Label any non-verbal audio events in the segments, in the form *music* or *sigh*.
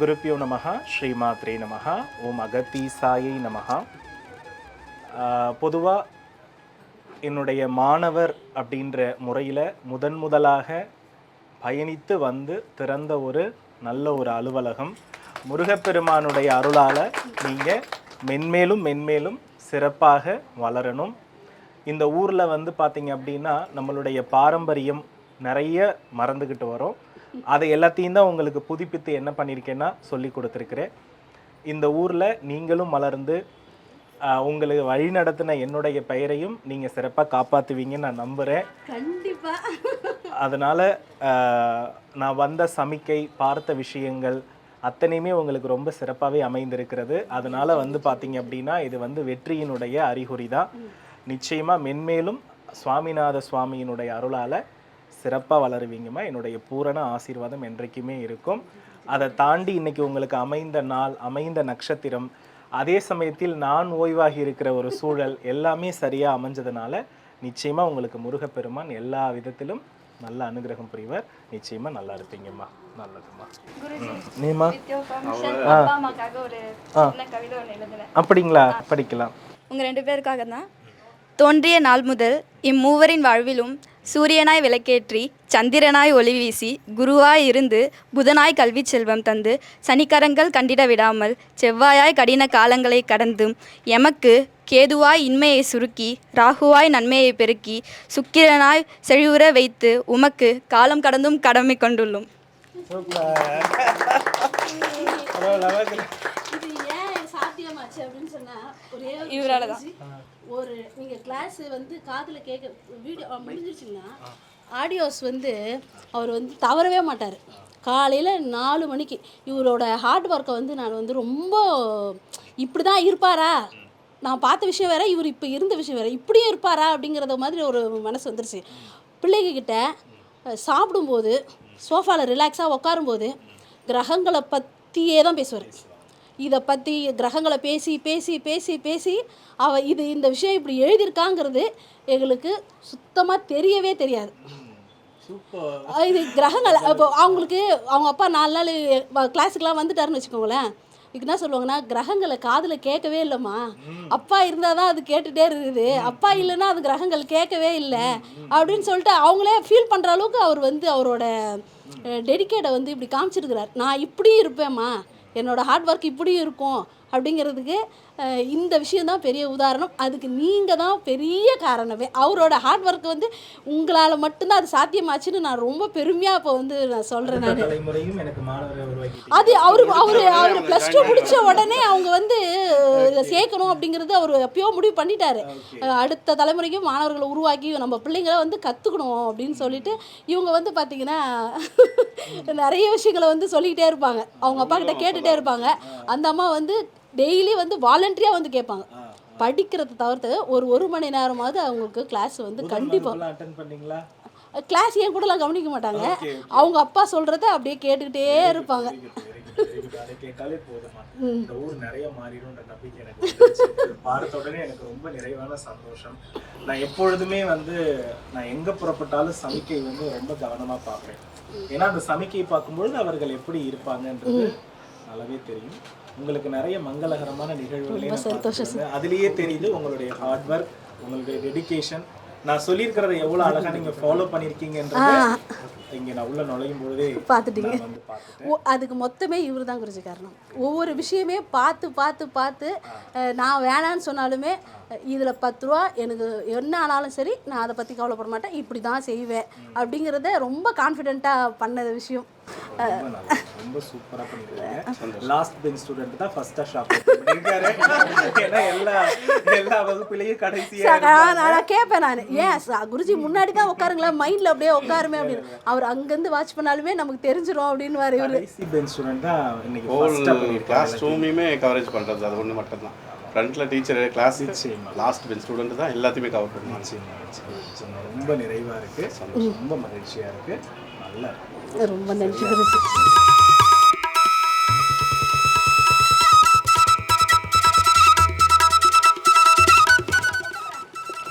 குருப்பியோ நமஹ ஸ்ரீ மாத்ரே நமஹ ஓம் அகத்தீசாயை நமஹ பொதுவாக என்னுடைய மாணவர் அப்படின்ற முறையில் முதன் முதலாக பயணித்து வந்து திறந்த ஒரு நல்ல ஒரு அலுவலகம். முருகப்பெருமானுடைய அருளால் நீங்கள் மென்மேலும் மென்மேலும் சிறப்பாக வளரணும். இந்த ஊரில் வந்து பார்த்தீங்க அப்படின்னா நம்மளுடைய பாரம்பரியம் நிறைய மறந்துக்கிட்டு வரோம். அதை எல்லாத்தையும் தான் உங்களுக்கு புதுப்பித்து என்ன பண்ணியிருக்கேன்னா சொல்லி கொடுத்துருக்குறேன். இந்த ஊரில் நீங்களும் மலர்ந்து உங்களுக்கு வழி நடத்தின என்னுடைய பெயரையும் நீங்கள் சிறப்பாக காப்பாற்றுவீங்கன்னு நான் நம்புகிறேன் கண்டிப்பா. அதனால் நான் வந்த சமிக்கை பார்த்த விஷயங்கள் அத்தனையுமே உங்களுக்கு ரொம்ப சிறப்பாகவே அமைந்திருக்கிறது. அதனால வந்து பார்த்தீங்க அப்படின்னா இது வந்து வெற்றியினுடைய அறிகுறி தான் நிச்சயமாக மென்மேலும் சுவாமிநாத சுவாமியினுடைய அருளால் சிறப்பாக வளருவீங்கம்மா. என்னுடைய பூரண ஆசீர்வாதம் என்றைக்குமே இருக்கும். அதை தாண்டி இன்னைக்கு உங்களுக்கு அமைந்த நாள் அமைந்த நட்சத்திரம் அதே சமயத்தில் நான் ஓய்வாகி இருக்கிற ஒரு சூழல் எல்லாமே சரியாக அமைஞ்சதுனால நிச்சயமா உங்களுக்கு முருகப்பெருமான் எல்லா விதத்திலும் நல்ல அனுகிரகம் புரிவர். நிச்சயமா நல்லா இருப்பீங்கம்மா. நல்லதும்மா. குருஜி நீமா அப்படிங்களா? படிக்கலாம். உங்க ரெண்டு பேருக்காக தான் தோன்றிய நாள் முதல் இம்மூவரின் வாழ்விலும் சூரியனாய் விளக்கேற்றி சந்திரனாய் ஒளி வீசி குருவாய் இருந்து புதனாய் கல்விச் செல்வம் தந்து சனிக்கரங்கள் கண்டிட விடாமல் செவ்வாயாய் கடின காலங்களை கடந்தும் எமக்கு கேதுவாய் இன்மையை சுருக்கி ராகுவாய் நன்மையை பெருக்கி சுக்கிரனாய் செழிவுற வைத்து உமக்கு காலம் கடந்தும் கடமை கொண்டுள்ளோம். சாத்தியமாச்சு அப்படின்னு சொன்னா ஒரே ஒரு இவரால. ஒரு நீங்க கிளாஸ் வந்து காதுல கேட்க வீடியோ முடிஞ்சிருச்சுங்கன்னா ஆடியோஸ் வந்து அவர் வந்து தவறவே மாட்டார். காலையில் நாலு மணிக்கு. இவரோட ஹார்ட் ஒர்க்கை வந்து நான் வந்து ரொம்ப இப்படி தான் இருப்பாரா? நான் பார்த்த விஷயம் வேற இவர் இப்போ இருந்த விஷயம் வேற. இப்படியும் இருப்பாரா? அப்படிங்கிறத மாதிரி ஒரு மனசு வந்துருச்சு. பிள்ளைங்க கிட்ட அஹ், சாப்பிடும்போது சோஃபாவில் ரிலாக்ஸாக உட்காரும்போது கிரகங்களை பற்றியே தான் பேசுவார். இதை பற்றி கிரகங்களை பேசி பேசி பேசி பேசி அவ இது இந்த விஷயம் இப்படி எழுதியிருக்காங்கிறது எங்களுக்கு சுத்தமாக தெரியவே தெரியாது. இது கிரகங்கள் இப்போ அவங்களுக்கு அவங்க அப்பா நாலு நாள் கிளாஸுக்கெலாம் வந்துட்டாருன்னு வச்சுக்கோங்களேன். இதுக்கு என்ன சொல்லுவாங்கன்னா கிரகங்களை காதில் கேட்கவே இல்லைம்மா. அப்பா இருந்தால் தான் அது கேட்டுகிட்டே இருக்குது அப்பா இல்லைன்னா அது கிரகங்கள் கேட்கவே இல்லை. அப்படின்னு சொல்லிட்டு அவங்களே ஃபீல் பண்ணுற அளவுக்கு அவர் வந்து அவரோட டெடிக்கேட்டை வந்து இப்படி காமிச்சிருக்கிறார். நான் இப்படியும் இருப்பேம்மா. என்னோடய ஹார்ட் ஒர்க் இப்படி இருக்கும். அப்படிங்கிறதுக்கு இந்த விஷயம் தான் பெரிய உதாரணம். அதுக்கு நீங்கள் தான் பெரிய காரணமே. அவரோட ஹார்ட் ஒர்க் வந்து உங்களால் மட்டும்தான் அது சாத்தியமாச்சுன்னு நான் ரொம்ப பெருமையாக இப்போ வந்து நான் சொல்கிறேன் நான். அது அவரு அவரு அவர் ப்ளஸ் டூ முடிச்ச உடனே அவங்க வந்து இதை சேர்க்கணும் அப்படிங்கிறது அவர் எப்பயோ முடிவு பண்ணிட்டாரு. அடுத்த தலைமுறைக்கும் மாணவர்களை உருவாக்கி நம்ம பிள்ளைங்கள வந்து கற்றுக்கணும் அப்படின்னு சொல்லிட்டு இவங்க வந்து பார்த்தீங்கன்னா *laughs* நிறைய விஷயங்களை வந்து சொல்லிக்கிட்டே இருப்பாங்க. அவங்க அப்பா கிட்ட கேட்டுட்டே இருப்பாங்க. அந்த அம்மா வந்து டெய்லி வந்து வாலண்டரியாக வந்து கேட்பாங்க. படிக்கிறத தவிர்த்து ஒரு ஒரு மணி நேரமாவது அவங்களுக்கு கிளாஸ் வந்து கண்டிப்பாக கிளாஸ் ஏன் கூடலாம் கவனிக்க மாட்டாங்க. அவங்க அப்பா சொல்கிறத அப்படியே கேட்டுக்கிட்டே இருப்பாங்க. அதை கேட்டாலே போதுமா? இந்த ஊர் நிறைய மாறிடும்ன்ற நம்பிக்கை எனக்கு வந்துருச்சு. பார்த்த உடனே எனக்கு ரொம்ப நிறைவான சந்தோஷம். நான் எப்பொழுதுமே வந்து நான் எங்க புறப்பட்டாலும் சமிக்கை வந்து ரொம்ப கவனமா பார்ப்பேன். ஏன்னா அந்த சமிக்கையை பார்க்கும்பொழுது அவர்கள் எப்படி இருப்பாங்கன்றது நல்லாவே தெரியும். உங்களுக்கு நிறைய மங்களகரமான நிகழ்வுகளே நான் பார்த்திருக்கேன். அதுலயே தெரியுது உங்களுடைய ஹார்ட் ஒர்க் உங்களுடைய டெடிகேஷன் நான் சொல்லியிருக்கிறத எவ்வளவு அழகா நீங்க ஃபாலோ பண்ணிருக்கீங்கன்றது இங்க நான் உள்ள நுழையும் பொழுதே பார்த்துட்டீங்க. அதுக்கு மொத்தமே இவர் தான் குறிச்சி காரணம். ஒவ்வொரு விஷயமே பார்த்து பார்த்து பார்த்து நான் வேணான்னு சொன்னாலுமே இதில் பத்து ரூபா எனக்கு என்ன ஆனாலும் சரி நான் அதை பற்றி கவலைப்பட மாட்டேன். இப்படி தான் செய்வேன் அப்படிங்கிறத ரொம்ப கான்ஃபிடென்ட்டாக பண்ண விஷயம். ரொம்ப சூப்பரா பண்ணிருக்கீங்க. லாஸ்ட் பெஞ்ச் ஸ்டூடெண்ட் தான் ஃபர்ஸ்டா ஷாப் பண்ணிருக்காரு ஏன்னா எல்லா எல்லா வகுப்புலயும் கடைசியா நான் நான் கேட்பேன் நான். ஏன் குருஜி முன்னாடி தான் உட்காருங்களேன் மைண்டில் அப்படியே உட்காருமே அப்படின்னு. அவர் அங்கேருந்து வாட்ச் பண்ணாலுமே நமக்கு தெரிஞ்சிரும் அப்படின்னு இவர். கடைசி பெஞ்ச் ஸ்டூடெண்ட் தான் இன்னைக்கு ஃபர்ஸ்டா கிளாஸ் ரூமையுமே கவரேஜ் பண்ணுறது அது ஒன்று மட்டும்தான். ஃப்ரண்ட்டில் teacher class. Last bench student தான் எல்லாத்தையுமே கவர் பண்ணுவாங்க. ரொம்ப நிறைவா இருக்கு. ரொம்ப மகிழ்ச்சியா இருக்கு நல்லா இருக்கு. ரொம்ப நன்றி குருஜி.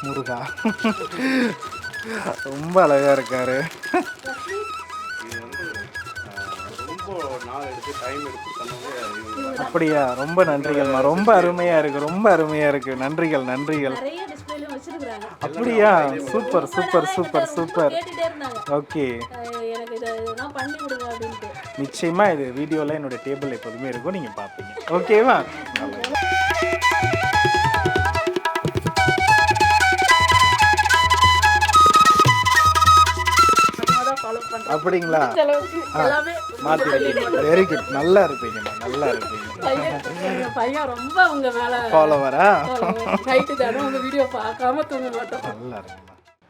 முருகா. ரொம்ப அழகா இருக்காரு. அப்படியா? ரொம்ப நன்றிகள்மா ரொம்ப அருமையா இருக்கு. ரொம்ப அருமையா இருக்கு. நன்றிகள் நன்றிகள். அப்படியா? Super super super super. Okay. இதை இதெல்லாம் பண்ணி கொடுங்க அப்படின்ட்டு. நிச்சயமா இது வீடியோல என்னோட டேபிள் எப்போதுமே இருக்கும். நீங்க பார்ப்பீங்க. ஓகேவா? அப்படிங்களா? மாத்திருக்கீங்க வெரி குட் நல்லா இருப்பீங்கம்மா நல்லா இருப்பீங்க. பையன் ரொம்ப உங்க மேல ஃபாலோவரா நைட்டு தானே உங்க வீடியோ பார்க்காம தூங்க மாட்டோம். நல்லா இருக்குமா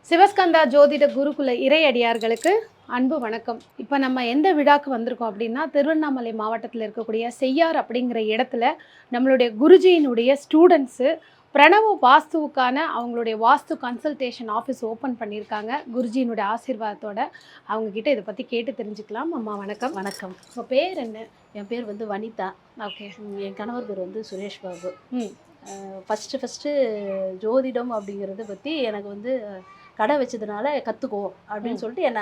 சிவஸ்கந்தா ஜோதிட குருகுல இறையடியார்களுக்கு அன்பு வணக்கம். இப்போ நம்ம எந்த விழாக்கு வந்திருக்கோம் அப்படின்னா திருவண்ணாமலை மாவட்டத்தில் இருக்கக்கூடிய செய்யார் அப்படிங்கிற இடத்துல நம்மளுடைய குருஜியினுடைய ஸ்டூடெண்ட்ஸு பிரணவ வாஸ்துவுக்கான அவங்களுடைய வாஸ்து கன்சல்டேஷன் ஆஃபீஸ் ஓப்பன் பண்ணியிருக்காங்க. குருஜியினுடைய ஆசீர்வாதத்தோட அவங்க கிட்ட இதை பற்றி கேட்டு தெரிஞ்சுக்கலாம். அம்மா வணக்கம். வணக்கம். உங்கள் பேர் என்ன? என் பேர் வந்து வனிதா. ஓகே. என் கணவர் பேர் வந்து சுரேஷ் பாபு. ம். ஃபஸ்ட்டு ஃபஸ்ட்டு ஜோதிடம் அப்படிங்கிறத பற்றி எனக்கு வந்து கடை வச்சதுனால கற்றுக்கோ அப்படின்னு சொல்லிட்டு என்னை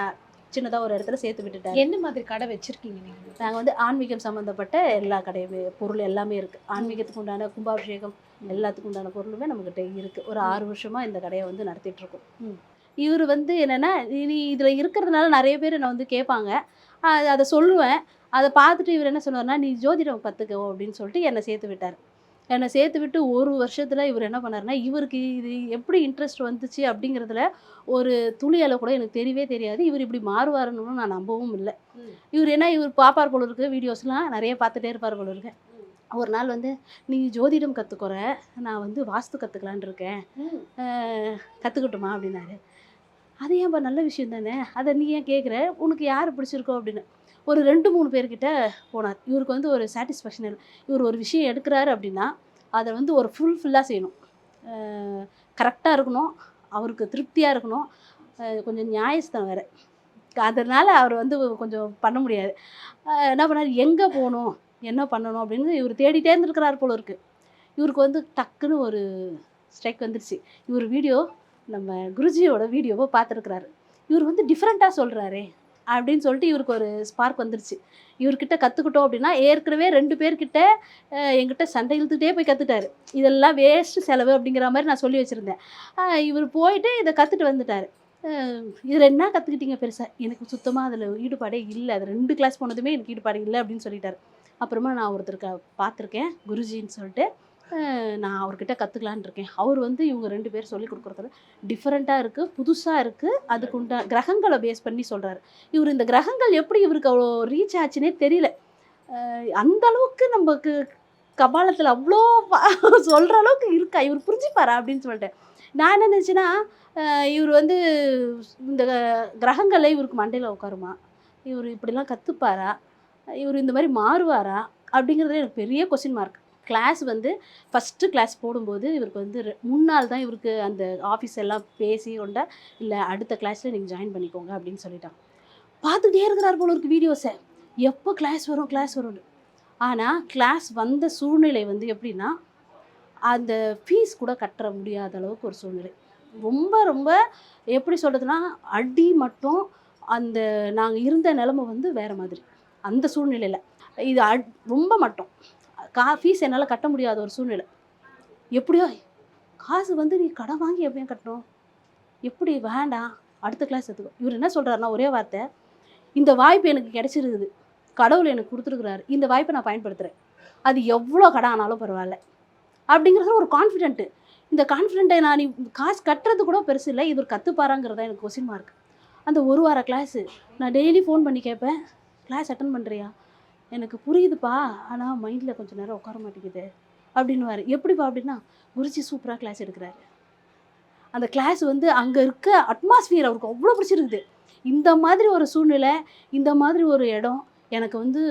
சின்னதாக ஒரு இடத்துல சேர்த்து விட்டுட்டாரு. என்ன மாதிரி கடை வச்சுருக்கீங்க நீங்கள் நாங்கள் வந்து ஆன்மீகம் சம்மந்தப்பட்ட எல்லா கடையுமே பொருள் எல்லாமே இருக்குது ஆன்மீகத்துக்கு உண்டான கும்பாபிஷேகம் எல்லாத்துக்கும் உண்டான பொருளுமே நம்மக்கிட்ட இருக்குது ஒரு ஆறு வருஷமாக இந்த கடையை வந்து நடத்திட்டு இருக்கோம். ம். இவர் வந்து என்னென்னா நீ இதில் இருக்கிறதுனால நிறைய பேர் என்னை வந்து கேட்பாங்க. அது- அதை சொல்லுவேன். அதை பார்த்துட்டு இவர் என்ன சொல்லுவார்னா நீ ஜோதிடம் கற்றுக்கோ அப்படின்னு சொல்லிட்டு என்னை சேர்த்து விட்டார். என்னை சேர்த்து விட்டு ஒரு வருஷத்தில் இவர் என்ன பண்ணாருன்னா இவருக்கு இது எப்படி இன்ட்ரெஸ்ட் வந்துச்சு அப்படிங்கிறதுல ஒரு துளியால் கூட எனக்கு தெரியவே தெரியாது. இவர் இப்படி மாறுவாருன்னு நான் நம்பவும் இல்லை. இவர் என்ன இவர் பாப்பார் போல இருக்க வீடியோஸ்லாம் நிறைய பார்த்துட்டே இருப்பார் போல இருக்கு. ஒரு நாள் வந்து நீ ஜோதிடம் கற்றுக்குற நான் வந்து வாஸ்து கற்றுக்கலான் இருக்கேன். கற்றுக்கட்டுமா அப்படின்னாரு. அது ஏன்ப்பா நல்ல விஷயம் தானே? அதை நீ ஏன் கேட்குற உனக்கு யார் பிடிச்சிருக்கோ? அப்படின்னு. ஒரு ரெண்டு மூணு பேர்கிட்ட போனார். இவருக்கு வந்து ஒரு சாட்டிஸ்ஃபேக்ஷன் இவர் ஒரு விஷயம் எடுக்கிறாரு அப்படின்னா அதை வந்து ஒரு ஃபுல்ஃபில்லாக செய்யணும். கரெக்டாக இருக்கணும். அவருக்கு திருப்தியாக இருக்கணும். கொஞ்சம் நியாயஸ்தான் வேறு. அதனால் அவர் வந்து கொஞ்சம் பண்ண முடியாது. என்ன பண்ணார்? எங்கே போகணும்? என்ன பண்ணணும்? அப்படின்னு இவர் தேடிட்டே இருந்திருக்கிறார் போல இருக்குது இவருக்கு வந்து டக்குன்னு ஒரு ஸ்ட்ரைக் வந்துருச்சு. இவர் வீடியோ நம்ம குருஜியோட வீடியோவை பார்த்துருக்குறாரு. இவர் வந்து டிஃப்ரெண்ட்டாக சொல்கிறாரே அப்படின்னு சொல்லிட்டு இவருக்கு ஒரு ஸ்பார்க் வந்துருச்சு. இவர்கிட்ட கற்றுக்கிட்டோம் அப்படின்னா ஏற்கனவே ரெண்டு பேர்கிட்ட எங்கிட்ட சண்டை இழுத்துட்டே போய் கற்றுட்டாரு இதெல்லாம் வேஸ்ட்டு செலவு அப்படிங்கிற மாதிரி நான் சொல்லி வச்சுருந்தேன். இவர் போயிட்டு இதை கற்றுட்டு வந்துட்டார். இதில் என்ன கற்றுக்கிட்டீங்க பெருசாக எனக்கு சுத்தமாக அதில் ஈடுபாடே இல்லை. அது ரெண்டு கிளாஸ் போனதுமே எனக்கு ஈடுபாடு இல்லை அப்படின்னு சொல்லிட்டாரு. அப்புறமா நான் ஒருத்தருக்கு பார்த்துருக்கேன் குருஜின்னு சொல்லிட்டு. நான் அவர்கிட்ட கற்றுக்கலான்னு இருக்கேன். அவர் வந்து இவங்க ரெண்டு பேர் சொல்லி கொடுக்குறதுல டிஃப்ரெண்ட்டாக இருக்குது புதுசாக இருக்குது அதுக்கு உண்டா கிரகங்களை பேஸ் பண்ணி சொல்கிறாரு இவர் இந்த கிரகங்கள் எப்படி இவருக்கு அவ்வளோ ரீச் ஆச்சுன்னே தெரியல. அந்த அளவுக்கு நமக்கு கபாலத்தில் அவ்வளோ *laughs* சொல்கிற அளவுக்கு இருக்கா? இவர் புரிஞ்சுப்பாரா அப்படின்னு சொல்லிட்டு. நான் என்ன நினச்சேன்னா இவர் வந்து இந்த கிரகங்களே இவருக்கு மண்டையில் உட்காருமா? இவர் இப்படிலாம் கற்றுப்பாரா இவர் இந்த மாதிரி மாறுவாரா? அப்படிங்கிறது எனக்கு பெரிய கொஸ்டின் மார்க் கிளாஸ் வந்து ஃபஸ்ட்டு கிளாஸ் போடும்போது இவருக்கு வந்து முன்னால் முன்னாள் தான் இவருக்கு அந்த ஆஃபீஸ் எல்லாம் பேசி கொண்ட இல்லை அடுத்த கிளாஸில் நீங்கள் ஜாயின் பண்ணிக்கோங்க அப்படின்னு சொல்லிட்டாங்க பார்த்துக்கிட்டே இருக்கிறார் போல இருக்கு வீடியோஸை எப்போ கிளாஸ் வரும் கிளாஸ் வரும்னு. ஆனால் கிளாஸ் வந்த சூழ்நிலை வந்து எப்படின்னா அந்த ஃபீஸ் கூட கட்ட முடியாத அளவுக்கு ஒரு சூழ்நிலை. ரொம்ப ரொம்ப எப்படி சொல்கிறதுனா அடி மட்டும் அந்த நாங்கள் இருந்த நிலமை வந்து வேறு மாதிரி. அந்த சூழ்நிலையில். இது அட் ரொம்ப மட்டும். கா ஃபீஸ் என்னால் கட்ட முடியாத ஒரு சூழ்நிலை. எப்படியோ காசு வந்து நீ கடன் வாங்கி எப்படியும் கட்டணும். எப்படி வேண்டாம் அடுத்த கிளாஸ் எடுத்துக்கோ. இவர் என்ன சொல்கிறாருன்னா ஒரே வார்த்தை இந்த வாய்ப்பு எனக்கு கிடைச்சிருக்குது. கடவுள் எனக்கு கொடுத்துருக்குறாரு. இந்த வாய்ப்பை நான் பயன்படுத்துகிறேன் அது எவ்வளோ கடன் ஆனாலும் பரவாயில்ல. அப்படிங்கிறது ஒரு கான்ஃபிடென்ட்டு இந்த கான்ஃபிடென்ட்டை நான் நீ காசு கட்டுறது கூட பெருசு இல்லை. இவர் கற்றுப்பாராங்கிறதா எனக்கு கொஸ்டின் மார்க் அந்த ஒரு வார கிளாஸு நான் டெய்லி ஃபோன் பண்ணி கேட்பேன். கிளாஸ் அட்டன் பண்ணுறியா எனக்கு புரியுதுப்பா ஆனால் மைண்டில் கொஞ்சம் நேரம் உட்கார மாட்டேங்குது அப்படின்னுவார். எப்படிப்பா அப்படின்னா குருஜி சூப்பராக கிளாஸ் எடுக்கிறாரு. அந்த கிளாஸ் வந்து அங்கே இருக்க அட்மாஸ்பியர் அவருக்கு அவ்வளோ பிடிச்சிருக்குது. இந்த மாதிரி ஒரு சூழ்நிலை இந்த மாதிரி ஒரு இடம் எனக்கு வந்து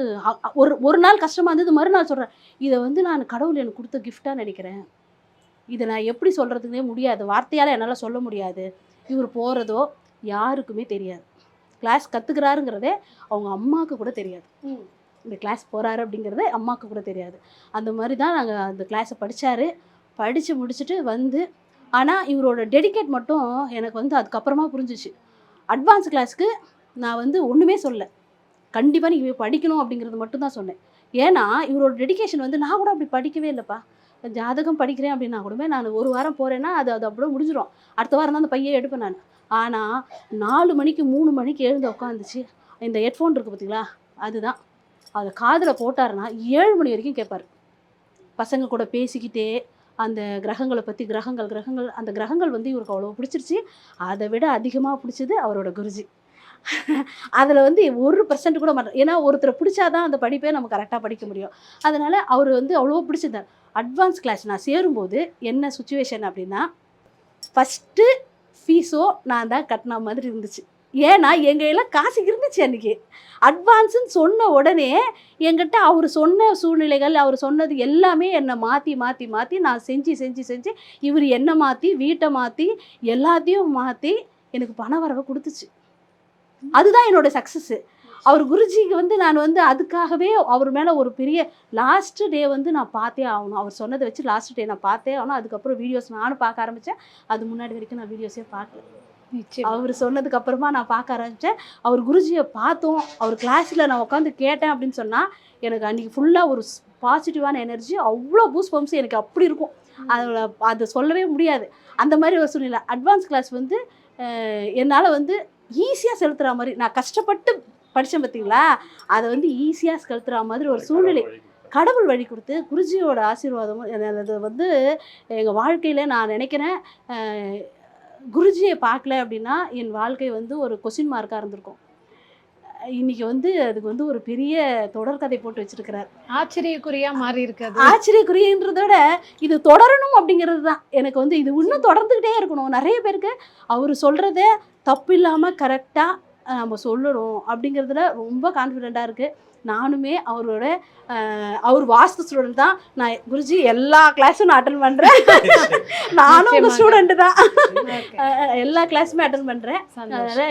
ஒரு ஒரு நாள் கஷ்டமாக இருந்தது மறுநாள் சொல்கிறேன் இதை வந்து நான் கடவுள் எனக்கு கொடுத்த கிஃப்டாக நினைக்கிறேன். இதை நான் எப்படி சொல்கிறதுக்குனே முடியாது. வார்த்தையால் என்னால் சொல்ல முடியாது. இவர் போகிறதோ யாருக்குமே தெரியாது. கிளாஸ் கற்றுக்கிறாருங்கிறதே அவங்க அம்மாவுக்கு கூட தெரியாது. இந்த கிளாஸ் போகிறாரு அப்படிங்கிறது அம்மாவுக்கு கூட தெரியாது. அந்த மாதிரி தான் நாங்கள் அந்த கிளாஸை படித்தார் படித்து முடிச்சுட்டு வந்து ஆனால் இவரோட டெடிகேட் மட்டும் எனக்கு வந்து அதுக்கப்புறமா புரிஞ்சிச்சு. அட்வான்ஸ் கிளாஸ்க்கு நான் வந்து ஒன்றுமே சொல்ல கண்டிப்பாக நீ போய் படிக்கணும் அப்படிங்கிறது மட்டும்தான் சொன்னேன். ஏன்னா இவரோட டெடிகேஷன் வந்து நான் கூட அப்படி படிக்கவே இல்லைப்பா. ஜாதகம் படிக்கிறேன் அப்படின்னா கூடவே நான் ஒரு வாரம் போகிறேன்னா அது அது அப்படியே முடிஞ்சிடும் அடுத்த வாரம் தான் அந்த பையன் எடுப்பேன் நான். ஆனால் நாலு மணிக்கு மூணு மணிக்கு எழுந்து உட்காந்துச்சு இந்த ஹெட்ஃபோன் இருக்குது பார்த்தீங்களா அதுதான். அதை காதில் போட்டாருன்னா ஏழு மணி வரைக்கும் கேட்பார். பசங்க கூட பேசிக்கிட்டே அந்த கிரகங்களை பற்றி கிரகங்கள் கிரகங்கள் அந்த கிரகங்கள் வந்து இவருக்கு அவ்வளோ பிடிச்சிருச்சு. அதை விட அதிகமாக பிடிச்சது அவரோட குருஜி. அதில் வந்து ஒரு பர்சன்ட் கூட மாட்டோம் ஏன்னா ஒருத்தரை பிடிச்சாதான் அந்த படிப்பே நம்ம கரெக்டாக படிக்க முடியும். அதனால் அவர் வந்து அவ்வளோ பிடிச்சிருந்தார். அட்வான்ஸ் கிளாஸ் நான் சேரும்போது என்ன சுச்சுவேஷன் அப்படின்னா ஃபஸ்ட்டு ஃபீஸோ நான் தான் கட்டின மாதிரி இருந்துச்சு. ஏன்னா எங்கள் எல்லாம் காசு இருந்துச்சு அன்றைக்கி அட்வான்ஸுன்னு சொன்ன உடனே என்கிட்ட அவர் சொன்ன சூழ்நிலைகள் அவர் சொன்னது எல்லாமே என்னை மாற்றி மாற்றி மாற்றி நான் செஞ்சு செஞ்சு செஞ்சு இவர் என்னை மாற்றி வீட்டை மாற்றி எல்லாத்தையும் மாற்றி எனக்கு பண வரவை கொடுத்துச்சு. அதுதான் என்னோட சக்ஸஸ்ஸு அவர் குருஜிக்கு வந்து நான் வந்து அதுக்காகவே அவர் மேலே ஒரு பெரிய லாஸ்ட் டே வந்து நான் பார்த்தே ஆகணும். அவர் சொன்னதை வச்சு லாஸ்ட் டே நான் பார்த்தே ஆகணும். அதுக்கப்புறம் வீடியோஸ் நானும் பார்க்க ஆரம்பித்தேன் அது முன்னாடி வரைக்கும் நான் வீடியோஸே பார்க்கல. அவர் சொன்னதுக்கு அப்புறமா நான் பார்க்க ஆரம்பித்தேன் அவர் குருஜியை பார்த்தோம். அவர் கிளாஸில் நான் உட்காந்து கேட்டேன் அப்படின்னு சொன்னால் எனக்கு அன்றைக்கி ஃபுல்லாக ஒரு பாசிட்டிவான எனர்ஜி அவ்வளோ பூஸ் பம்ப்ஸ் எனக்கு அப்படி இருக்கும். அதில் அதை சொல்லவே முடியாது. அந்த மாதிரி ஒரு சூழ்நிலை. அட்வான்ஸ் கிளாஸ் வந்து என்னால் வந்து ஈஸியாக செலுத்துகிற மாதிரி நான் கஷ்டப்பட்டு படித்தேன் பார்த்தீங்களா? அதை வந்து ஈஸியாக செலுத்துகிற மாதிரி ஒரு சூழ்நிலை. கடவுள் வழி கொடுத்து குருஜியோட ஆசீர்வாதமும் அது வந்து எங்கள் வாழ்க்கையில் நான் நினைக்கிறேன் குருஜியை பார்க்கல அப்படின்னா என் வாழ்க்கை வந்து ஒரு கொஸ்டின் மார்க்காக இருந்திருக்கும். இன்னைக்கு வந்து அதுக்கு வந்து ஒரு பெரிய தொடர்கதை போட்டு வச்சிருக்கிறார். ஆச்சரியக்குறியா மாறி இருக்காது ஆச்சரியக்குரியன்றத விட இது தொடரணும் அப்படிங்கிறது தான். எனக்கு வந்து இது இன்னும் தொடர்ந்துக்கிட்டே இருக்கணும். நிறைய பேருக்கு அவர் சொல்கிறத தப்பு இல்லாமல் கரெக்டாக நம்ம சொல்லணும் அப்படிங்கிறதுல ரொம்ப கான்ஃபிடெண்ட்டாக இருக்குது நானுமே அவரோட அவர் வாஸ்து ஸ்டூடெண்ட் தான். நான் குருஜி எல்லா கிளாஸும் நான் அட்டன் பண்ணுறேன் *laughs* நானும் உங்கள் நிச்சயமாக. ஸ்டூடெண்ட் தான். எல்லா கிளாஸுமே அட்டன் பண்ணுறேன். அதனால்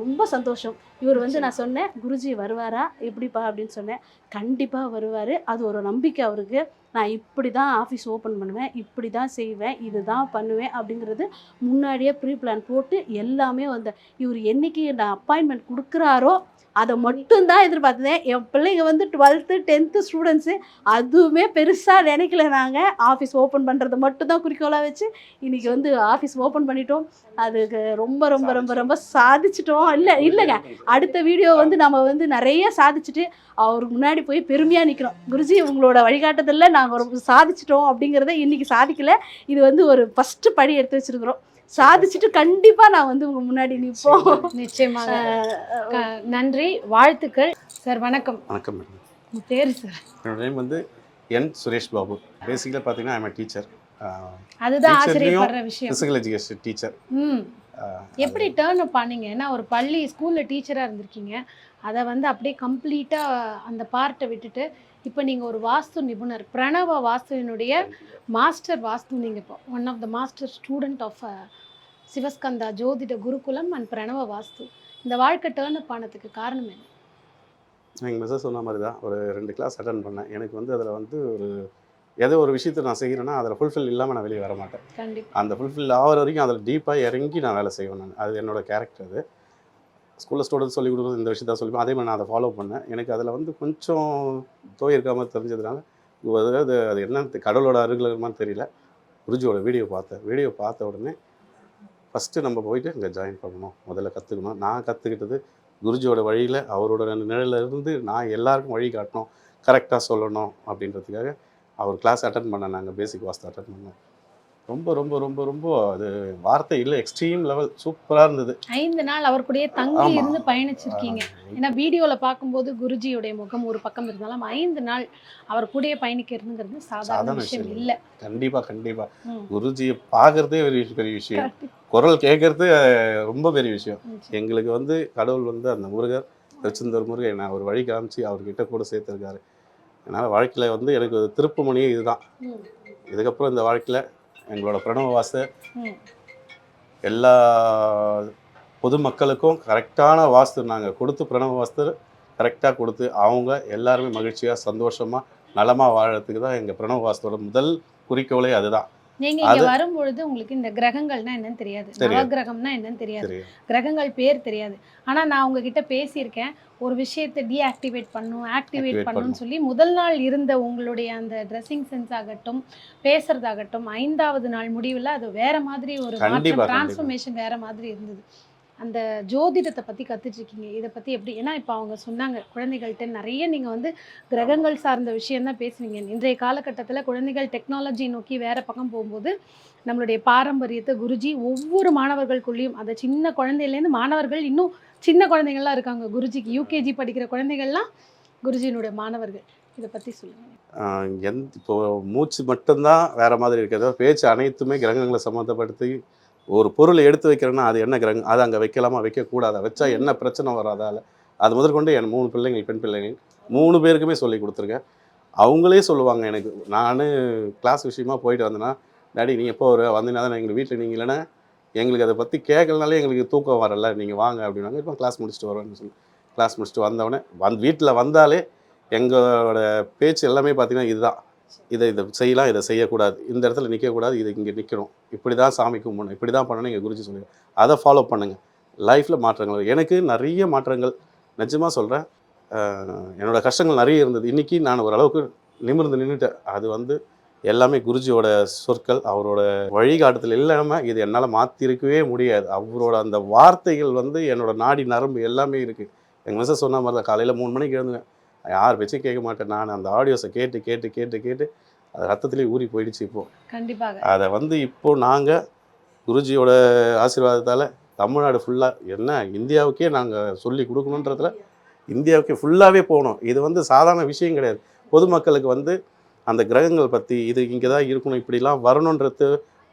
ரொம்ப சந்தோஷம். இவர் வந்து நான் சொன்னேன் குருஜி வருவாரா? எப்படிப்பா? அப்படின்னு சொன்னேன். கண்டிப்பாக வருவார். அது ஒரு நம்பிக்கை அவருக்கு. நான் இப்படி தான் ஆஃபீஸ் ஓப்பன் பண்ணுவேன் இப்படி தான் செய்வேன் இதுதான் பண்ணுவேன் அப்படிங்கிறது முன்னாடியே ப்ரீ பிளான் போட்டு எல்லாமே வந்து இவர் என்னைக்கு நான் அப்பாயின்மெண்ட் கொடுக்குறாரோ அதை மட்டும்தான் எதிர்பார்த்தேன். என் பிள்ளைங்க வந்து டுவெல்த்து டென்த்து ஸ்டூடெண்ட்ஸு அதுவுமே பெருசாக நினைக்கல நாங்கள் ஆஃபீஸ் ஓப்பன் பண்ணுறது மட்டும்தான் குறிக்கோளாக வச்சு இன்றைக்கி வந்து ஆஃபீஸ் ஓப்பன் பண்ணிட்டோம். அதுக்கு ரொம்ப ரொம்ப ரொம்ப ரொம்ப சாதிச்சிட்டோம். இல்லை இல்லைங்க. அடுத்த வீடியோ வந்து நம்ம வந்து நிறைய சாதிச்சுட்டு அவருக்கு முன்னாடி போய் பெருமையாக நிற்கிறோம் குருஜி உங்களோட வழிகாட்டுதலில் நாங்கள் ரொம்ப சாதிச்சிட்டோம் அப்படிங்கிறத இன்றைக்கி சாதிக்கலை. இது வந்து ஒரு ஃபஸ்ட்டு படி எடுத்து வச்சுருக்குறோம். சாதிச்சுட்டு கண்டிப்பாக நான் வந்து உங்கள் முன்னாடி நிற்போம் நிச்சயமாக. நன்றி வாழ்த்துக்கள். சார் வணக்கம். வணக்கம் மேடம். உங்க பேரு சார்? என்னோட நேம் வந்து என் சுரேஷ் பாபு. பேசிக்கலாக பார்த்தீங்கன்னா ஐம் டீச்சர் அதுதான் ஆச்சரியப்படுற விஷயம். ஃபிசிக்கல் எஜுகேஷன் டீச்சர் ம். எப்படி டேர்ன் அப் பண்ணீங்க ஏன்னா ஒரு பள்ளி ஸ்கூலில் டீச்சராக இருந்திருக்கீங்க. அதை வந்து அப்படியே கம்ப்ளீட்டாக அந்த பார்ட்டை விட்டுட்டு இப்போ நீங்கள் ஒரு வாஸ்து நிபுணர் பிரணவ வாஸ்துவினுடைய மாஸ்டர் வாஸ்து நீங்கள் இப்போ one of the master student of Sivaskanda Jothida Gurukulam and பிரணவ வாஸ்து. இந்த வாழ்க்கை டேர்ன் அப் ஆனதுக்கு காரணம் என்ன? எங்கள் மெசேஜ் சொன்ன மாதிரி தான் ஒரு ரெண்டு கிளாஸ் அட்டன் பண்ணேன். எனக்கு வந்து அதில் வந்து ஒரு ஏதோ ஒரு விஷயத்தை நான் செய்கிறேன்னா அதில் ஃபுல்ஃபில் இல்லாமல் நான் வெளியே வர மாட்டேன் கண்டிப்பாக அந்த ஃபுல்ஃபில் ஆகிற வரைக்கும் அதில் டீப்பாக இறங்கி நான் வேலை செய்வேன் நான். அது என்னோட கேரக்டர் அது. ஸ்கூலில் ஸ்டூடெண்ட்ஸ் சொல்லி கொடுக்குறது இந்த விஷயத்த சொல்லி அதே மாதிரி நான் அதை ஃபாலோ பண்ணேன். எனக்கு அதில் வந்து கொஞ்சம் தோய் இருக்காமல் தெரிஞ்சதுனால அது அது என்ன கடவுளோட அருகிலமான்னு தெரியல. குருஜியோட வீடியோ பார்த்தேன். வீடியோ பார்த்த உடனே ஃபஸ்ட்டு நம்ம போயிட்டு இங்கே ஜாயின் பண்ணணும். முதல்ல கற்றுக்கணும் நான் கற்றுக்கிட்டது குருஜியோட வழியில் அவரோட நிழல்ல இருந்து நான் எல்லாருக்கும் வழி காட்டணும். கரெக்டாக சொல்லணும் அப்படின்றதுக்காக அவர் கிளாஸ் அட்டன் பண்ண நாங்கள் பேசிக் வாஸ்து அட்டன் பண்ணோம். ரொம்ப ரொம்ப ரொம்ப ரொம்ப அது வார்த்தை இல்லை எக்ஸ்ட்ரீம் லெவல் சூப்பராக இருந்தது. ஐந்து நாள் அவர் கூடயே தங்கி. இருந்து பயணிச்சிருக்கீங்க. ஏன்னா வீடியோவில் பார்க்கும்போது குருஜியுடைய முகம் ஒரு பக்கம் இருந்தாலும் ஐந்து நாள் அவர் கூடயே பயணிக்கிறதுங்கிறது சாதாரண விஷயம் இல்லை. கண்டிப்பாக கண்டிப்பாக ம். குருஜியை பார்க்கறதே பெரிய பெரிய விஷயம். குரல் கேட்கறது ரொம்ப பெரிய விஷயம். எங்களுக்கு வந்து கடவுள் வந்து அந்த முருகர் திருச்செந்தூர் முருகர் நான் ஒரு வழி காமிச்சு அவர்கிட்ட கூட சேர்த்துருக்காரு. அதனால் வாழ்க்கையில் வந்து எனக்கு ஒரு திருப்பு மணியே இதுதான். இதுக்கப்புறம் இந்த வாழ்க்கையில் எங்களோட பிரணவ வாசை. எல்லா பொதுமக்களுக்கும் கரெக்டான வாஸ்து நாங்கள் கொடுத்து பிரணவ வாஸ்து கரெக்டாக கொடுத்து அவங்க எல்லாருமே மகிழ்ச்சியாக சந்தோஷமாக நலமாக வாழறதுக்கு தான் எங்கள் பிரணவ வாஸ்துவோட முதல் குறிக்கோளே அதுதான் நீங்க இங்க வரும்பொழுது உங்களுக்கு இந்த கிரகங்கள்னா என்னன்னு தெரியாது. நவகிரகம்னா என்னன்னு தெரியாது. கிரகங்கள் பேர் தெரியாது. ஆனா நான் உங்ககிட்ட பேசியிருக்கேன். ஒரு விஷயத்தை டீஆக்டிவேட் பண்ணும் ஆக்டிவேட் Activate பண்ணணும்னு சொல்லி முதல் நாள் இருந்த உங்களுடைய அந்த ட்ரெஸ்ஸிங் சென்ஸ் ஆகட்டும் பேசுறதாகட்டும் ஐந்தாவது நாள் முடிவில் அது வேற மாதிரி ஒரு. டிரான்ஸ்ஃபர்மேஷன் வேற மாதிரி இருந்தது. அந்த ஜோதிடத்தை பற்றி கற்றுட்ருக்கீங்க இதை பற்றி எப்படி ஏன்னா இப்போ அவங்க சொன்னாங்க குழந்தைகள்கிட்ட நிறைய நீங்கள் வந்து கிரகங்கள் சார்ந்த விஷயந்தான் பேசுவீங்க இன்றைய காலகட்டத்தில் குழந்தைகள் டெக்னாலஜி நோக்கி வேறு பக்கம் போகும்போது நம்மளுடைய பாரம்பரியத்தை குருஜி ஒவ்வொரு மாணவர்களுக்குள்ளேயும் அந்த சின்ன குழந்தையிலேருந்து மாணவர்கள் இன்னும் சின்ன குழந்தைங்கள்லாம் இருக்காங்க. குருஜிக்கு யூகேஜி படிக்கிற குழந்தைகள்லாம் குருஜியினுடைய மாணவர்கள். இதை பற்றி சொல்லுங்கள் எந் எந்த இப்போ மூச்சு மட்டும்தான் வேறு மாதிரி இருக்கிறதோ. பேச்சு அனைத்துமே கிரகங்களை சம்மந்தப்படுத்தி ஒரு பொருளை எடுத்து வைக்கிறேன்னா அது என்ன கிரகம்? அது அங்கே வைக்கலாமா? வைக்கக்கூடாதா? வச்சா என்ன பிரச்சனை வராதால? அது முதற்கொண்டு என் மூணு பிள்ளைங்கள் பெண் பிள்ளைங்கள். மூணு பேருக்குமே சொல்லி கொடுத்துருக்கேன். அவங்களே சொல்லுவாங்க எனக்கு. நான் கிளாஸ் விஷயமா போயிட்டு வந்தேன்னா டாடி நீ எப்போ வர வந்தீங்கன்னா தான் எங்கள் வீட்டில் நீங்கள் இல்லைன்னா எங்களுக்கு அதை பற்றி கேட்கலனாலே எங்களுக்கு தூக்கம் வரல. நீங்கள் வாங்க அப்படின்னாங்க. இப்போ கிளாஸ் முடிச்சுட்டு வருவேன்னு சொல்லி கிளாஸ் முடிச்சுட்டு வந்தவொடனே வந் வீட்டில் வந்தாலே எங்களோட பேச்சு எல்லாமே பார்த்தீங்கன்னா இதுதான். இதை இதை செய்யலாம் இதை செய்யக்கூடாது. இந்த இடத்துல நிற்கக்கூடாது இது இங்கே நிற்கணும் இப்படி தான் சாமி கும்பிடணும் இப்படி தான் பண்ணணும் எங்கள் குருஜி சொல்லுங்கள் அதை ஃபாலோ பண்ணுங்கள் லைஃப்பில் மாற்றங்கள். எனக்கு நிறைய மாற்றங்கள். நிஜமாக சொல்கிறேன் என்னோட கஷ்டங்கள் நிறைய இருந்தது. இன்றைக்கி நான் ஓரளவுக்கு நிமிர்ந்து நின்றுட்டேன் அது வந்து எல்லாமே குருஜியோட சொற்கள் அவரோட வழிகாட்டுதல் இல்லாமல் இது என்னால் மாற்றிருக்கவே முடியாது. அவரோட அந்த வார்த்தைகள் வந்து என்னோட நாடி நரம்பு எல்லாமே இருக்குது எங்கள் மிஸ்ஸை சொன்ன மாதிரி தான் காலையில் மூணு மணிக்கு எழுந்துவேன். யார் பேச்சும் கேட்க மாட்டேன். நான் அந்த ஆடியோஸை கேட்டு கேட்டு கேட்டு கேட்டு அது ரத்தத்திலே ஊறி போயிடுச்சு இப்போது கண்டிப்பாக. அதை வந்து இப்போ நாங்கள் குருஜியோட ஆசீர்வாதத்தால் தமிழ்நாடு ஃபுல்லாக என்ன இந்தியாவுக்கே நாங்கள் சொல்லி கொடுக்கணுன்றதுல இந்தியாவுக்கே ஃபுல்லாகவே போகணும் இது வந்து சாதாரண விஷயம் கிடையாது. பொதுமக்களுக்கு வந்து அந்த கிரகங்கள் பற்றி இது இங்கே தான் இருக்கணும் இப்படிலாம் வரணுன்றது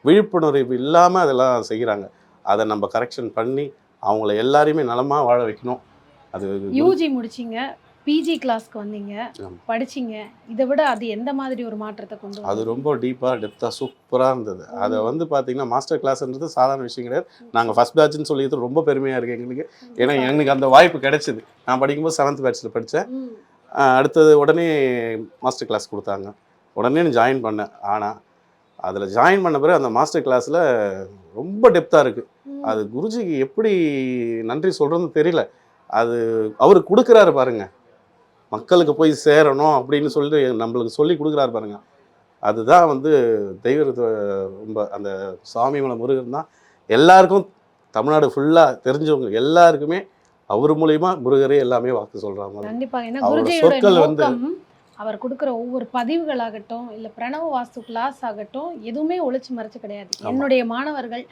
விழிப்புணர்வு இல்லாமல் அதெல்லாம் செய்கிறாங்க அதை நம்ம கரெக்ஷன் பண்ணி அவங்கள எல்லாரையுமே நலமாக வாழ வைக்கணும். அது யூஜி முடிச்சிங்க. பிஜி கிளாஸ்க்கு வந்தீங்க. படிச்சீங்க. இதை விட அது எந்த மாதிரி ஒரு மாற்றத்தை கொண்டு அது? ரொம்ப டீப்பாக டெப்த்தாக சூப்பராக இருந்தது. அதை வந்து பார்த்தீங்கன்னா மாஸ்டர் கிளாஸ்ன்றது சாதாரண விஷயம் கிடையாது. நாங்கள் ஃபஸ்ட் பேட்ச்னு சொல்லிட்டு ரொம்ப பெருமையாக இருக்குது எங்களுக்கு. ஏன்னா எனக்கு அந்த வாய்ப்பு கிடைச்சிது. நான் படிக்கும்போது செவன்த் பேட்ச்சில் படித்தேன். அடுத்தது உடனே மாஸ்டர் கிளாஸ் கொடுத்தாங்க. உடனே ஜாயின் பண்ணேன். ஆனால் அதில் ஜாயின் பண்ண பிறகு அந்த மாஸ்டர் கிளாஸில் ரொம்ப டெப்த்தாக இருக்குது. அது குருஜிக்கு எப்படி நன்றி சொல்கிறதுன்னு தெரியல. அது அவர் கொடுக்குறாரு பாருங்க. மக்களுக்கு போய் சேரணும் அப்படின்னு சொல்லிட்டு நம்மளுக்கு சொல்லி கொடுக்குறாரு பாருங்க. அதுதான் வந்து தெய்வத்தை ரொம்ப அந்த சாமிமலை முருகன் தான். எல்லாருக்கும் தமிழ்நாடு ஃபுல்லாக தெரிஞ்சவங்க எல்லாருக்குமே அவர் மூலியமா முருகரே எல்லாமே வாக்கு கண்டிப்பாக குருஜியோட சொற்கள் வந்து- அவர் கொடுக்குற ஒவ்வொரு பதிவுகளாகட்டும் இல்ல பிரணவ வாஸ்து கிளாஸ் ஆகட்டும் எதுவுமே ஒளிச்சு மறைச்சு கிடையாது. என்னுடைய மாணவர்கள்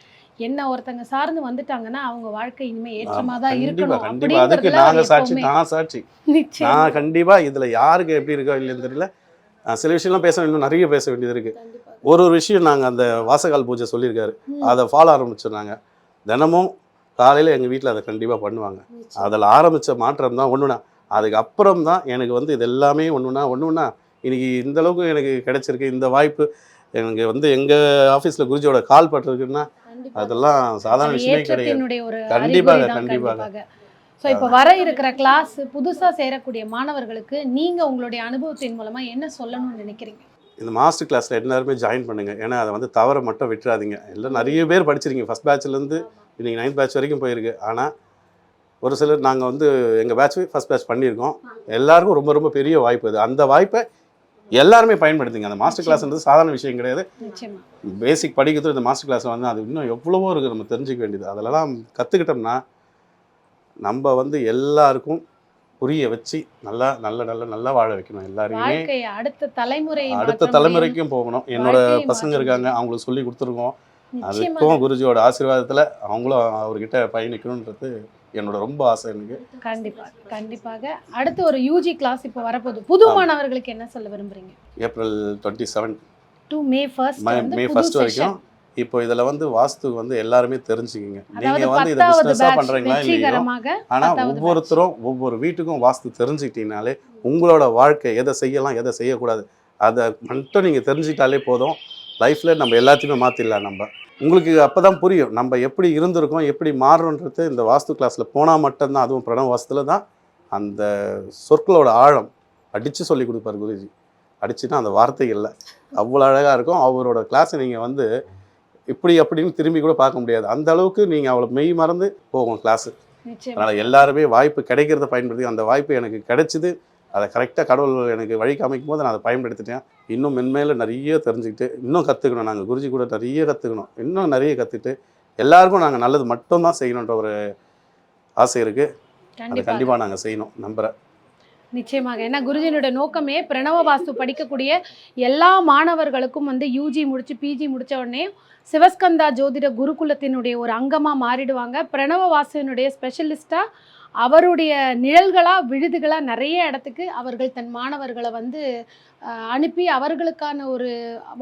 என்ன ஒருத்தங்க சார்ந்து வந்துட்டாங்கன்னா அவங்க வாழ்க்கை இனிமே ஏற்றமா தான் இருக்கணும் கண்டிப்பா. அதுக்கு நாங்க சாட்சி நான் சாட்சி. நான் கண்டிப்பா இதுல யாருக்கு எப்படி இருக்கோ இல்லைன்னு தெரியல. சில விஷயம்லாம் பேச இன்னும் நிறைய பேச வேண்டியது இருக்கு. ஒரு ஒரு விஷயம் நாங்க அந்த வாசகால் பூஜை சொல்லியிருக்காரு. அதை ஃபாலோ ஆரம்பிச்சோம் தினமும் காலையில எங்க வீட்ல அதை கண்டிப்பா பண்ணுவாங்க. அதில் ஆரம்பிச்ச மாற்றம் தான் ஒண்ணுனா அதுக்கு அப்புறம் தான் எனக்கு வந்து இது எல்லாமே ஒண்ணுனா இன்னைக்கு இந்த அளவுக்கு எனக்கு கிடைச்சிருக்கு. இந்த வாய்ப்பு எனக்கு வந்து எங்க ஆஃபீஸில் குருஜியோட கால் பட்டிருக்குன்னா. அதெல்லாம் சாதாரண அது விஷயமே கிடையாது. கண்டிப்பாக, கண்டிப்பாக. ஸோ இப்போ வர இருக்கிற கிளாஸ் புதுசா சேரக்கூடிய மாணவர்களுக்கு நீங்க உங்களுடைய அனுபவத்தின் மூலமா என்ன சொல்லணும்னு நினைக்கிறீங்க? இந்த மாஸ்டர் கிளாஸில் எல்லாருமே ஜாயின் பண்ணுங்க. ஏன்னா அதை வந்து தவற மட்டும் விட்டுறாதீங்க. எல்லாம் நிறைய பேர் படிச்சிருக்கீங்க. ஃபஸ்ட் பேட்ச்லேருந்து இன்னைக்கு நைன்த் பேட்ச் வரைக்கும் போயிருக்கு. ஆனால் ஒரு சிலர் நாங்கள் வந்து எங்கள் பேட்ச் ஃபஸ்ட் பேட்ச் பண்ணியிருக்கோம். எல்லாருக்கும் ரொம்ப ரொம்ப பெரிய வாய்ப்பு இது அந்த வாய்ப்பை எல்லாருமே பயன்படுத்துங்க. அந்த மாஸ்டர் கிளாஸ்ன்றது சாதாரண விஷயம் கிடையாது. பேசிக் படிக்கிறது இந்த மாஸ்டர் கிளாஸில் வந்து அது இன்னும் எவ்வளவோ இருக்குது நம்ம தெரிஞ்சுக்க வேண்டியது. அதெல்லாம் கற்றுக்கிட்டோம்னா நம்ம வந்து எல்லாருக்கும் புரிய வச்சு நல்லா நல்ல நல்ல நல்லா வாழ வைக்கணும். எல்லாரையுமே அடுத்த தலைமுறை அடுத்த தலைமுறைக்கும் போகணும். என்னோட பசங்க இருக்காங்க. அவங்களுக்கு சொல்லி கொடுத்துருக்கோம். அதுக்கும் குருஜியோட ஆசீர்வாதத்தில் அவங்களும் அவர்கிட்ட பயணிக்கணுன்றது என்னோட ரொம்ப ஆசை எனக்கு. கண்டிப்பா கண்டிப்பாக. அடுத்து ஒரு யூஜி கிளாஸ் இப்போ வரப்போகுது. புது. மாணவர்களுக்கு என்ன சொல்ல விரும்புறீங்க? April twenty seven to May first May first. வரைக்கும் இப்போ இதில் வந்து வாஸ்து வந்து எல்லாருமே தெரிஞ்சுக்கிங்க. நீங்கள் வந்து இதை பிஸ்னஸாக பண்ணுறீங்களா இல்லையோ ஆனால் ஒவ்வொருத்தரும் ஒவ்வொரு வீட்டுக்கும் வாஸ்து தெரிஞ்சுக்கிட்டீங்கனாலே உங்களோட வாழ்க்கை எதை செய்யலாம் எதை செய்யக்கூடாது அதை மட்டும் நீங்கள் தெரிஞ்சுக்கிட்டாலே போதும். லைஃப்பில் நம்ம எல்லாத்தையுமே மாற்றிடலாம் நம்ம. உங்களுக்கு அப்போ தான் புரியும். நம்ம எப்படி இருந்திருக்கோம் எப்படி மாறுறோன்றது இந்த வாஸ்து கிளாஸில் போனால் மட்டும்தான் அதுவும் பிரணவ வாஸ்துல தான் அந்த சொற்களோட ஆழம் அடித்து சொல்லி கொடுப்பார் குருஜி. அடிச்சுன்னா அந்த வார்த்தை இல்லை. அவ்வளோ அழகாக இருக்கும். அவரோட கிளாஸை நீங்கள் வந்து இப்படி அப்படின்னு திரும்பி கூட பார்க்க முடியாது. அந்த அளவுக்கு நீங்கள் அவ்வளோ மெய் மறந்து போகும் கிளாஸு. அதனால் எல்லாருமே வாய்ப்பு கிடைக்கிறத பயன்படுத்தி அந்த வாய்ப்பு எனக்கு கிடைச்சிது. அதை கரெக்டாக கடவுள் எனக்கு வழி காமிக்கும் போது நான் அதை பயன்படுத்திட்டேன். இன்னும் மென்மேல நிறைய தெரிஞ்சுக்கிட்டு இன்னும் கற்றுக்கணும் நாங்கள் குருஜி கூட நிறைய கற்றுக்கணும் இன்னும் நிறைய கற்றுக்கிட்டு எல்லாருக்கும் நாங்கள் நல்லது மட்டும்தான் செய்யணுன்ற ஒரு ஆசை இருக்குது அதை கண்டிப்பாக நாங்கள் செய்யணும். நம்புகிறேன் நிச்சயமாக. ஏன்னா குருஜினோட நோக்கமே பிரணவ வாஸ்து படிக்கக்கூடிய எல்லா மாணவர்களுக்கும் வந்து யூஜி முடிச்சு பிஜி முடிச்ச உடனே சிவஸ்கந்தா ஜோதிட குருகுலத்தினுடைய ஒரு அங்கமாக மாறிடுவாங்க. பிரணவ வாஸ்துவினுடைய ஸ்பெஷலிஸ்டாக அவருடைய நிழல்களாக விழுதுகளாக நிறைய இடத்துக்கு அவர்கள் தன் மாணவர்களை வந்து அனுப்பி அவர்களுக்கான ஒரு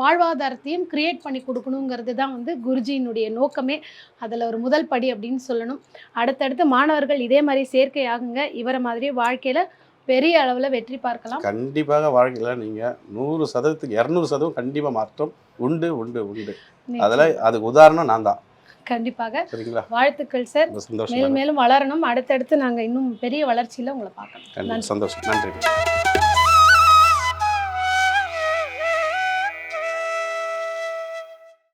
வாழ்வாதாரத்தையும் கிரியேட் பண்ணி கொடுக்கணுங்கிறது தான் வந்து குருஜியினுடைய நோக்கமே. அதில் ஒரு முதல் படி அப்படின்னு சொல்லணும். அடுத்தடுத்து மாணவர்கள் இதே மாதிரி சேர்க்கை ஆகுங்க இவரை மாதிரி வாழ்க்கையில் பெரிய அளவில் வெற்றி பார்க்கலாம். கண்டிப்பாக வாழ்க்கையில் நீங்கள் நூறு சதவீதத்துக்கு இரநூறு சதவீதம் கண்டிப்பாக மாற்றம் உண்டு உண்டு உண்டு. அதில் அதுக்கு உதாரணம் நான் தான். கண்டிப்பாக. வாழ்த்துக்கள் சார். மேலும் மேலும் வளரணும். அடுத்தடுத்து நாங்கள் இன்னும் பெரிய வளர்ச்சியில் உங்களை பார்க்கணும். கண்டிப்பாக சந்தோஷம். நன்றி.